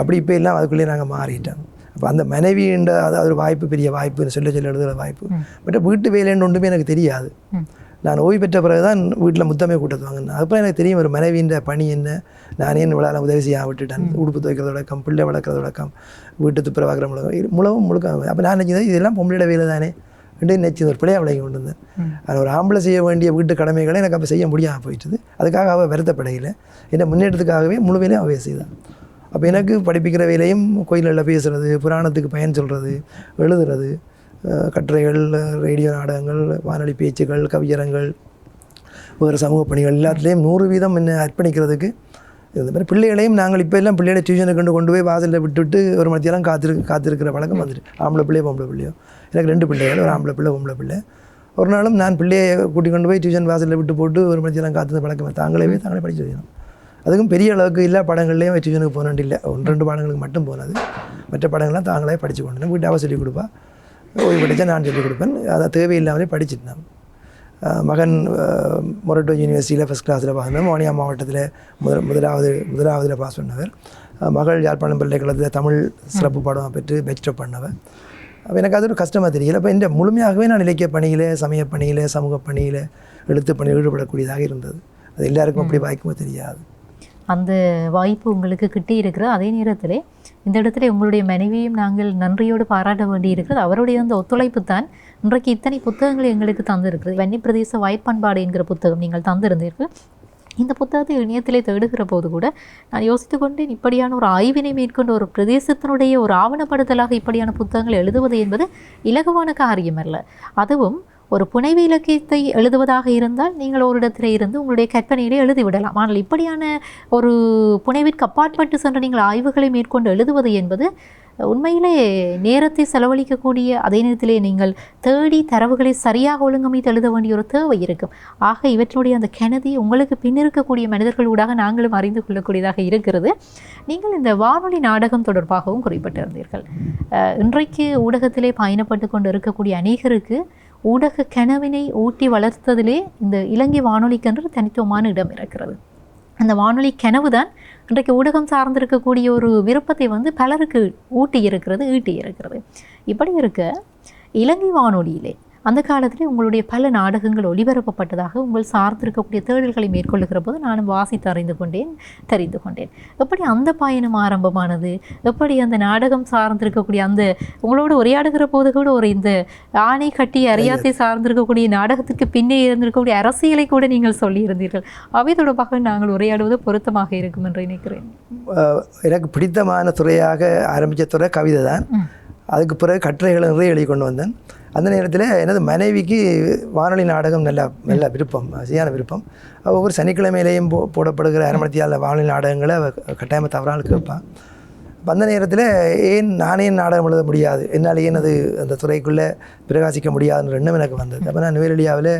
அப்படி இப்போ எல்லாம் அதுக்குள்ளேயே நாங்கள் மாறிட்டோம். அப்போ அந்த மனைவின்ற அது ஒரு வாய்ப்பு பெரிய வாய்ப்பு சொல்ல சொல்ல எழுதுகிற வாய்ப்பு. பட் வீட்டு வேலைன்னு ஒன்றுமே எனக்கு தெரியாது. நான் ஓய்வு பெற்ற பிறகு தான் வீட்டில் முத்தமே கூட்டத்து வாங்கினேன். அப்புறம் எனக்கு தெரியும் ஒரு மனைவியின் பணி என்ன? நானே இவ்வளோ உதவி செய்ய விட்டுட்டேன். உடுப்பு துவைக்கிறது வழக்கம் பிள்ளை வளர்க்குறது வழக்கம் வீட்டு துப்புரவாக்கிற முழக்கம் இது முழவும் முழுக்க அப்போ நான் நினச்சது இதெல்லாம் பொம்பளையோட வேலை தானே ரெண்டு நினச்சி ஒரு பிள்ளையா விளங்கி கொண்டு வந்தேன். அது ஒரு ஆம்பளை செய்ய வேண்டிய வீட்டு கடமைகளை எனக்கு அப்போ செய்ய முடியாமல் போயிட்டுது. அதுக்காக அவள் வருத்தப்படையில். என்ன முன்னேற்றத்துக்காகவே முழுமையிலே அவைய செய்தான் அப்போ எனக்கு படிப்பிக்கிற வேலையும் கோயில்களில் பேசுகிறது புராணத்துக்கு பயன் சொல்கிறது எழுதுறது கட்டுரைகள் ரேடியோ நாடகங்கள் வானொலி பேச்சுகள் கவியரங்கள் வேறு சமூக பணிகள் எல்லாத்துலேயும் நூறு வீதம் என்ன அர்ப்பணிக்கிறதுக்கு இந்த மாதிரி பிள்ளைகளையும் நாங்கள் இப்போ எல்லாம் பிள்ளைகளை டியூஷனுக்கு கொண்டு கொண்டு போய் வாசலில் விட்டுவிட்டு ஒரு மத்தியெல்லாம் காத்திரு காத்திருக்கிற பழக்கம் வந்துட்டு. ஆம்பளை பிள்ளையோ பொம்பளை பிள்ளையோ. எனக்கு ரெண்டு பிள்ளைகள் ஒரு ஆம்பளை பிள்ளை பொம்பளை பிள்ளை. ஒரு நாளும் நான் பிள்ளையை கூட்டி கொண்டு போய் டியூஷன் வாசலில் விட்டு போட்டு ஒரு மத்தியெல்லாம் காத்திருந்த பழக்கம் தாங்களே போய் தாங்களே படிச்சு வைக்கணும் அதுக்கும் பெரிய அளவுக்கு எல்லா படங்கள்லேயும் டியூஷனுக்கு போனது இல்லை. ஒன்று ரெண்டு படங்களுக்கு மட்டும் போனது. மற்ற படங்கள்லாம் தாங்களே படித்து கொண்டு வீட்டு சொல்லிக் கொடுப்பா. ஓய்வு படித்தா நான் சொல்லிக் கொடுப்பேன். அதை தேவையில்லாமலே படிச்சுட்டேன். மகன் மொரட்டோ யூனிவர்சிட்டியில் ஃபஸ்ட் கிளாஸில் பாஸ் பண்ணவர் மோனியா மாவட்டத்தில் முதல் முதலாவது முதலாவதில் பாஸ் பண்ணவர். மகள் யாழ்ப்பாணம் பல்கலைக்கழகத்தில் தமிழ் சிறப்பு பாடம் பெற்று பெஸ்ட் பண்ணவர். அப்போ எனக்கு அது ஒரு கஷ்டமாக தெரியல. அப்போ இந்த முழுமையாகவே நான் இலக்கிய பணியில் சமய பணியில் சமூக பணியில் எழுத்து பணியில் ஈடுபடக்கூடியதாக இருந்தது. அது எல்லாருக்கும் அப்படி வாய்க்குமோ தெரியாது. அந்த வாய்ப்பு உங்களுக்கு கிட்டி இருக்கிறது அதே நேரத்தில் இந்த இடத்துல உங்களுடைய மனைவியும் நாங்கள் நன்றியோடு பாராட்ட வேண்டி இருக்கிறது அவருடைய அந்த ஒத்துழைப்பு தான் இன்றைக்கு இத்தனை புத்தகங்களை எங்களுக்கு தந்திருக்கிறது. வன்னி பிரதேச வாய்ப்பண்பாடு என்கிற புத்தகம் நீங்கள் தந்திருந்தீர்கள். இந்த புத்தகத்தை இணையத்திலே தேடுகிற போது கூட நான் யோசித்து கொண்டேன் இப்படியான ஒரு ஆய்வினை மேற்கொண்டு ஒரு பிரதேசத்தினுடைய ஒரு ஆவணப்படுத்தலாக இப்படியான புத்தகங்கள் எழுதுவது என்பது இலகுவான காரியம் அல்ல. அதுவும் ஒரு புனைவு இலக்கியத்தை எழுதுவதாக இருந்தால் நீங்கள் ஒரு இடத்துல இருந்து உங்களுடைய கற்பனையிலே எழுதிவிடலாம். ஆனால் இப்படியான ஒரு புனைவிற்கு அப்பாற்பட்டு சென்று நீங்கள் ஆய்வுகளை மேற்கொண்டு எழுதுவது என்பது உண்மையிலே நேரத்தை செலவழிக்கக்கூடிய அதே நேரத்திலே நீங்கள் தேடி தரவுகளை சரியாக ஒழுங்கமைத்து எழுத வேண்டிய ஒரு தேவை இருக்கும். ஆக இவற்றினுடைய அந்த கெனதி உங்களுக்கு பின்னிருக்கக்கூடிய மனிதர்கள் மனிதர்களூடாக நாங்களும் அறிந்து கொள்ளக்கூடியதாக இருக்கிறது. நீங்கள் இந்த வானொலி நாடகம் தொடர்பாகவும் குறிப்பிட்டிருந்தீர்கள். இன்றைக்கு ஊடகத்திலே பயணப்பட்டு கொண்டு இருக்கக்கூடிய அநேகருக்கு ஊடக கனவினை ஊட்டி வளர்த்ததிலே இந்த இலங்கை வானொலிக்கென்று தனித்துவமான இடம் இருக்கிறது. அந்த வானொலி கனவு தான் இன்றைக்கு ஊடகம் சார்ந்திருக்கக்கூடிய ஒரு விருப்பத்தை வந்து பலருக்கு ஊட்டி இருக்கிறது ஈட்டி இருக்கிறது இப்படி இருக்க இலங்கை வானொலியிலே அந்த காலத்திலே உங்களுடைய பல நாடகங்கள் ஒளிபரப்பப்பட்டதாக உங்கள் சார்ந்திருக்கக்கூடிய தேடல்களை மேற்கொள்ளுகிற போது நானும் வாசித்து அறிந்து கொண்டேன் தெரிந்து கொண்டேன். எப்படி அந்த பயணம் ஆரம்பமானது? எப்படி அந்த நாடகம் சார்ந்திருக்கக்கூடிய அந்த உங்களோடு உரையாடுகிற போது கூட ஒரு இந்த ஆணை கட்டி அறியாத்தை சார்ந்திருக்கக்கூடிய நாடகத்திற்கு பின்னே இருந்திருக்கக்கூடிய அரசியலை கூட நீங்கள் சொல்லியிருந்தீர்கள். அவை தொடர்பாக நாங்கள் உரையாடுவது பொருத்தமாக இருக்கும் என்று நினைக்கிறேன். எனக்கு பிடித்தமான துறையாக ஆரம்பித்த துறை கவிதை தான். அதுக்கு பிறகு கட்டுரைகளை நிறைய எழுதி கொண்டு வந்தேன். அந்த நேரத்தில் எனது மனைவிக்கு வானொலி நாடகம் நல்ல நல்ல விருப்பம் சரியான விருப்பம். அவள் ஒவ்வொரு சனிக்கிழமையிலையும் போ போடப்படுகிற அரமணத்தியால் வானொலி நாடகங்களை அவள் கட்டாயமாக தவறாமல் கேட்பான். அந்த நேரத்தில் ஏன் நானே நாடகம் எழுத முடியாது? என்னால் ஏன் அது அந்த துறைக்குள்ளே பிரகாசிக்க முடியாதுன்ற எண்ணம் எனக்கு வந்தது. அப்போ நான் நுவேலியாவில்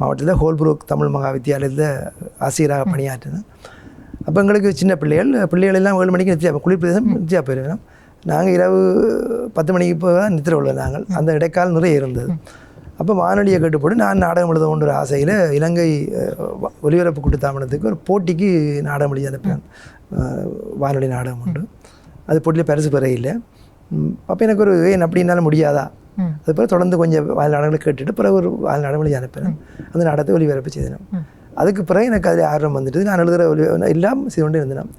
மாவட்டத்தில் ஹோல்புரூக் தமிழ் மகா வித்தியாலயத்தில் ஆசிரியராக பணியாற்றினேன். அப்போ எங்களுக்கு சின்ன பிள்ளைகள் பிள்ளைகள் எல்லாம் ஏழு மணிக்கு நித்தியா குளிர் பிரதேசம் நித்தியா நாங்கள் இரவு பத்து மணிக்கு போய் தான் நித்திர கொள்வோம் நாங்கள். அந்த இடைக்கால் நிறைய இருந்தது. அப்போ வானொலியை கேட்டுப்போட்டு நான் நாடகம் எழுத ஒரு ஆசையில் இலங்கை ஒலிபரப்பு கூட்டுத்தாமனத்துக்கு ஒரு போட்டிக்கு நாடகம் எழுதி அனுப்பினேன் வானொலி நாடகம் உண்டு. அது போட்டியில் பரிசு பெற இல்லை. அப்போ எனக்கு ஒரு ஏன் அப்படின்னால முடியாதா. அது பிறகு தொடர்ந்து கொஞ்சம் வால் நாடகங்களை கேட்டுட்டு பிறகு ஒரு வால் நாடகம் எழுதி அனுப்பினேன். அந்த நாடகத்தை ஒலிபரப்பு செய்தேன். ம். அதுக்கு பிறகு எனக்கு அதில் ஆர்வம் வந்துட்டு நான் எழுதுகிற ஒலி எல்லாம் செய்து கொண்டே இருந்தேன்.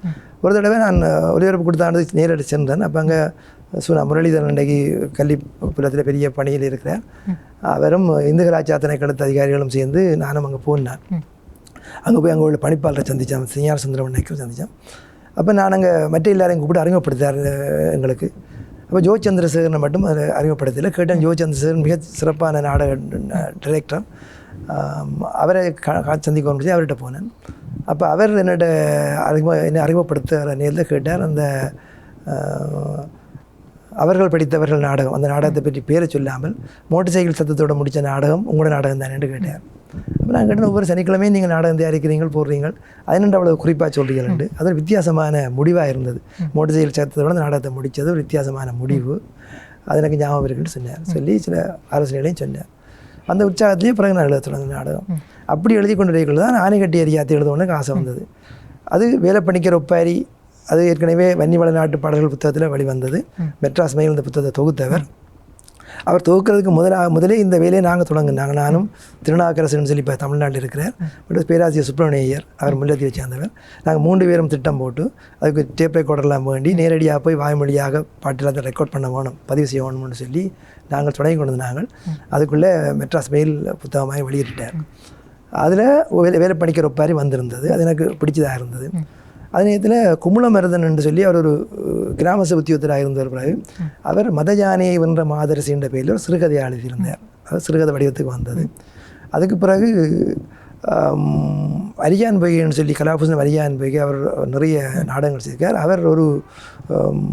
ஒரு தடவை நான் ஒலிபரப்பு கொடுத்தாண்டு நேரடி சென்றேன். அப்போ அங்கே சுனா முரளிதரன் இன்றைக்கு கல்வி புலத்தில் பெரிய பணியில் இருக்கிறார். அவரும் இந்து கலாச்சார திணைக்களத்து அதிகாரிகளும் சேர்ந்து நானும் அங்கே போனேன். அங்கே போய் அங்கே உள்ள பணிப்பாளரை சந்தித்தேன். சிங்கார சுந்தரம் நாயக்கரை சந்தித்தேன். அப்போ நான் அங்கே மற்ற எல்லாரையும் கூப்பிட்டு அறிமுகப்படுத்தார் எங்களுக்கு. அப்போ ஜோ சந்திரசேகரனை மட்டும் அதில் அறிமுகப்படுத்தல. கேட்டேன் ஜோ சந்திரசேகரன் மிக சிறப்பான நாடக டிரெக்டர் அவரை சந்திக்க முடிஞ்சு அவர்கிட்ட போனேன். அப்போ அவர் என்னோட அறிமுக என்னை அறிமுகப்படுத்துகிற நேரில் கேட்டார் அந்த அவர்கள் படித்தவர்கள் நாடகம் அந்த நாடகத்தை பற்றி பேரை சொல்லாமல் மோட்டர் சைக்கிள் சத்தத்தோட முடித்த நாடகம் உங்களோட நாடகம் தானேன்னு கேட்டார். அப்போ நான் கேட்டேன் ஒவ்வொரு சனிக்கிழமையும் நீங்கள் நாடகம் தயாரிக்கிறீங்க போடுறீங்க அதனண்டு அவ்வளோ குறிப்பாக சொல்கிறீங்கள்ண்டு அது ஒரு வித்தியாசமான முடிவாக இருந்தது. மோட்டர் சைக்கிள் சத்தத்தோட அந்த நாடகத்தை முடித்தது ஒரு வித்தியாசமான முடிவு. அது எனக்கு ஞாபகம் இருக்குன்னு சொன்னார். சொல்லி சில ஆலோசனைகளையும் சொன்னார். அந்த உற்சாகத்திலேயே பிறகு நான் எழுத தொடங்கின நாடகம். அப்படி எழுதி கொண்டு இருக்கிறது தான் ஆணை கட்டி எரியாத்தி எழுதணுன்னு ஆசை வந்தது. அது வேலை பண்ணிக்கிற ஒப்பாரி அது ஏற்கனவே வன்னி நாட்டு பாடல்கள் புத்தகத்தில் வெளிவந்தது. மெட்ராஸ் மயில் இந்த புத்தகத்தை தொகுத்தவர். அவர் துவக்கிறதுக்கு முதலாக முதலே இந்த வேலையை நாங்கள் தொடங்கினாங்க. நானும் திருநாக்கரசன் சொல்லி இப்போ தமிழ்நாட்டில் இருக்கிறார். பட் பேராசிரியர் சுப்பிரமணிய ஐயர் அவர் முல்லத்தி சேர்ந்தவர். நாங்கள் மூன்று பேரும் திட்டம் போட்டு அதுக்கு டேப் ரெக்கார்டர்லாம் வேண்டி நேரடியாக போய் வாய்மொழியாக பாட்டில் ரெக்கார்ட் பண்ண வேணும் பதிவு செய்ய வேணும்னு சொல்லி நாங்கள் தொடங்கி கொண்டு நாங்கள். அதுக்குள்ளே மெட்ராஸ் மெயில் புத்தகமாக வெளியிட்டார் அதில் வேலை வேலை படிக்கிற ஒப்பாரி வந்திருந்தது. அது எனக்கு பிடிச்சதாக இருந்தது. அதே நேரத்தில் குமுளமருதன் என்று சொல்லி அவர் ஒரு கிராம சபத்தியோத்தராக இருந்தவர் பிறகு அவர் மதஜானையை வென்ற மாதரசி என்ற பெயரில் ஒரு சிறுகதை எழுதியிருந்தார். அது சிறுகதை வடிவத்துக்கு வந்தது. அதுக்கு பிறகு அரியான் பொய்கைன்னு சொல்லி கலாபூசன் அரியான் பொய்கை அவர் நிறைய நாடகங்கள் செய்திருக்கார். அவர் ஒரு ஆம்,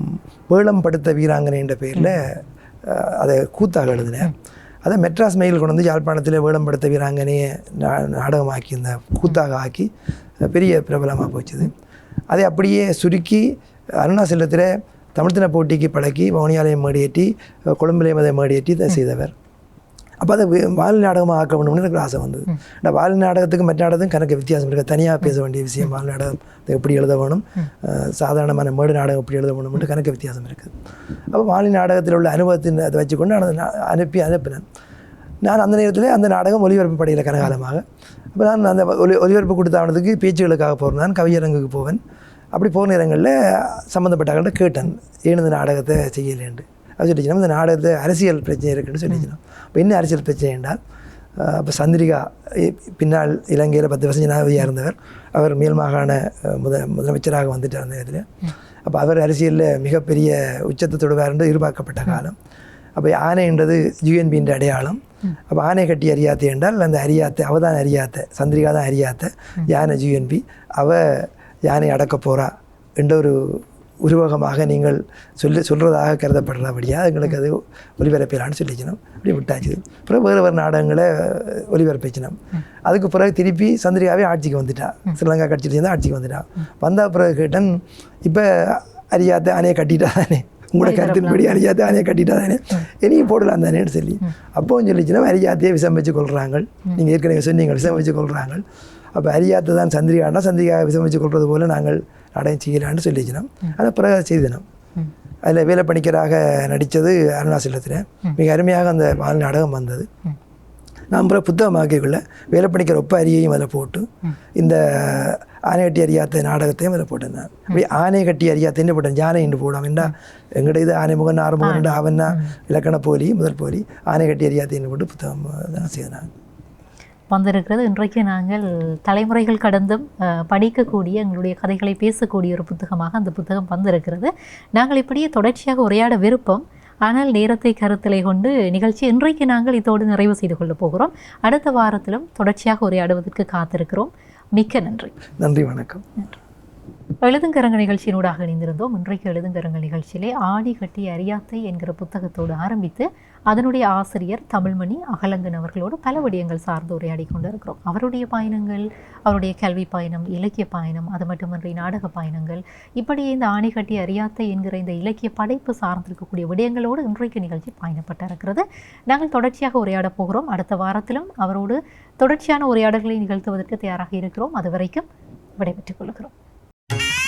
வேளம் படுத்த வீராங்கனை என்ற பெயரில் அதை கூத்தாக எழுதினார். அதை மெட்ராஸ் மெயில் கொண்டு வந்து யாழ்ப்பாணத்தில் வேடம் படுத்த வீராங்கனையை நா நாடகமாக்கி இந்த கூத்தாக ஆக்கி பெரிய பிரபலமாக போச்சுது அதை அப்படியே சுருக்கி அருணாசலத்தில் தமிழ்த்தின போட்டிக்கு பழக்கி வவுனியாலயம் மேடியேற்றி கொழும்புலையும் அதை மேடியேற்றி இதை செய்தவர். அப்போ அதை வால் நாடகமாக ஆக்க வேணும்னு எனக்கு ஆசை வந்தது. நான் வால் நாடகத்துக்கு மற்ற நாடகத்துக்கும் கணக்கு வித்தியாசம் இருக்குது தனியாக பேச வேண்டிய விஷயம் வால் நாடகம். எப்படி எழுத வேணும்? சாதாரணமான மேடு நாடகம் எப்படி எழுத வேணும்னு கணக்கு வித்தியாசம் இருக்குது அப்போ வாலி நாடகத்தில் உள்ள அனுபவத்தின் அதை வச்சுக்கொண்டு நான் அதை அனுப்பி அனுப்பினேன். நான் அந்த நேரத்தில் அந்த நாடகம் ஒலிபரப்பு படையில் கனகாலமாக. அப்போ நான் அந்த ஒலி ஒலிபரப்பு கொடுத்தானதுக்கு பேச்சுகளுக்காக போகிறேன் நான் கவியரங்குக்கு போவேன். அப்படி போன நேரங்களில் சம்மந்தப்பட்டவங்கள்ட்ட கேட்டேன் ஏன் இந்த நாடகத்தை செய்யலேன்ட்டு? அப்படி சொல்லிச்சுனா இந்த நாடகத்தை அரசியல் பிரச்சனை இருக்குன்னு சொல்லிச்சினோம் இப்போ என்ன அரசியல் பிரச்சனை என்றால் அப்போ சந்திரிகா இ- பின்னால் இலங்கையில் பத்து வருஷம் ஜனாதிபதியாக இருந்தவர். அவர் மேல் மாகாண முத முதலமைச்சராக வந்துட்டார் அந்த நேரத்தில். அப்போ அவர் அரசியலில் மிகப்பெரிய உச்சத்தை தொடுவார் என்று எதிர்பார்க்கப்பட்ட காலம். அப்போ ஆனைன்றது யூஎன்பின்ற அடையாளம். அப்போ ஆனை கட்டி அறியாத்தை என்றால் அந்த அறியாத்தை அவ தான் அறியாத்த சந்திரிகா தான் அறியாத்த யானை ஜிஎன்பி அவ யானை அடக்க போகிறா என்ற ஒரு உருவகமாக நீங்கள் சொல்லி சொல்கிறதாக கருதப்படுறபடியாக எங்களுக்கு அது ஒலிபரப்பிலான்னு சொல்லிக்கணும். அப்படி விட்டாச்சு. அப்புறம் வேறு வேறு நாடகங்களை ஒலிபரப்பிச்சினோம். அதுக்கு பிறகு திருப்பி சந்திரிகாவே ஆட்சிக்கு வந்துட்டா. ஸ்ரீலங்கா கட்சியில் சேர்ந்து ஆட்சிக்கு வந்துட்டா. வந்த பிறகு கேட்டேன் இப்போ அறியாத ஆனையை கட்டிட்டா தானே உங்களோட கருத்தின்படி அறியாத ஆனையை கட்டிட்டா தானே இனியும் போடலாம் தானேன்னு சொல்லி. அப்போவும் சொல்லிச்சுன்னா அறியாத்தையே விஷம் வச்சு கொள்கிறாங்க நீங்கள் ஏற்கனவே சொன்னீங்க விஷம் வச்சு கொள்கிறாங்க அப்போ அறியாத்த தான் சந்திரிகானா சந்திரிகா விஷம் வச்சு கொள்வது போல நாங்கள் நாடகம் செய்யலான்னு சொல்லிச்சினோம். அதை பிறகு செய்தினோம் அதில் வேலை பணிக்கராக நடித்தது அருணாசலத்தில் மிக அருமையாக அந்த பால் நாடகம் வந்தது. நான் பிறகு புத்தகமாக்கிக்குள்ள வேலை பணிக்கிற ஒப்ப அரியையும் அதில் போட்டு இந்த ஆனை கட்டி அறியாத்த நாடகத்தையும் அதில் போட்டிருந்தேன் அப்படி ஆனை கட்டி அறியாத்தேன்னு போட்டேன் ஜானை என்று போடாம என்றா எங்கிட்ட இது ஆனை முகன் ஆறுமுகன் அவன்னா? இலக்கண போலி முதல் போலி ஆனை கட்டி அறியாத்தேன்னு போட்டு புத்தகம் தான் செய்தேன் வந்திருக்கிறது. இன்றைக்கு நாங்கள் தலைமுறைகள் கடந்தும் படிக்கக்கூடிய எங்களுடைய கதைகளை பேசக்கூடிய ஒரு புத்தகமாக அந்த புத்தகம் வந்திருக்கிறது. நாங்கள் இப்படியே தொடர்ச்சியாக உரையாட விருப்பம். ஆனால் நேரத்தை கருத்திலே கொண்டு நிகழ்ச்சி இன்றைக்கு நாங்கள் இதோடு நிறைவு செய்து கொள்ளப் போகிறோம். அடுத்த வாரத்திலும் தொடர்ச்சியாக உரையாடுவதற்கு காத்திருக்கிறோம். மிக்க நன்றி. நன்றி வணக்கம். எழுதுங்கரங்க நிகழ்ச்சியினூடாக இணைந்திருந்தோம். இன்றைக்கு எழுதுங்கரங்க நிகழ்ச்சியிலே ஆடி கட்டி அறியாத்தை என்கிற புத்தகத்தோடு ஆரம்பித்து அதனுடைய ஆசிரியர் தமிழ்மணி அகலங்கன் அவர்களோடு பல விடயங்கள் சார்ந்து உரையாடி கொண்டிருக்கிறோம். அவருடைய பயணங்கள் அவருடைய கல்வி பயணம் இலக்கிய பயணம் அது மட்டுமன்றி நாடக பயணங்கள் இப்படி இந்த ஆணி கட்டி அறியாத்தை என்கிற இந்த இலக்கிய படைப்பு சார்ந்திருக்கக்கூடிய விடயங்களோடு இன்றைக்கு நிகழ்ச்சி பயணப்பட்டிருக்கிறது. நாங்கள் தொடர்ச்சியாக உரையாட போகிறோம். அடுத்த வாரத்திலும் அவரோடு தொடர்ச்சியான உரையாடல்களை நிகழ்த்துவதற்கு தயாராக இருக்கிறோம். அது வரைக்கும் விடைபெற்றுக் கொள்கிறோம். you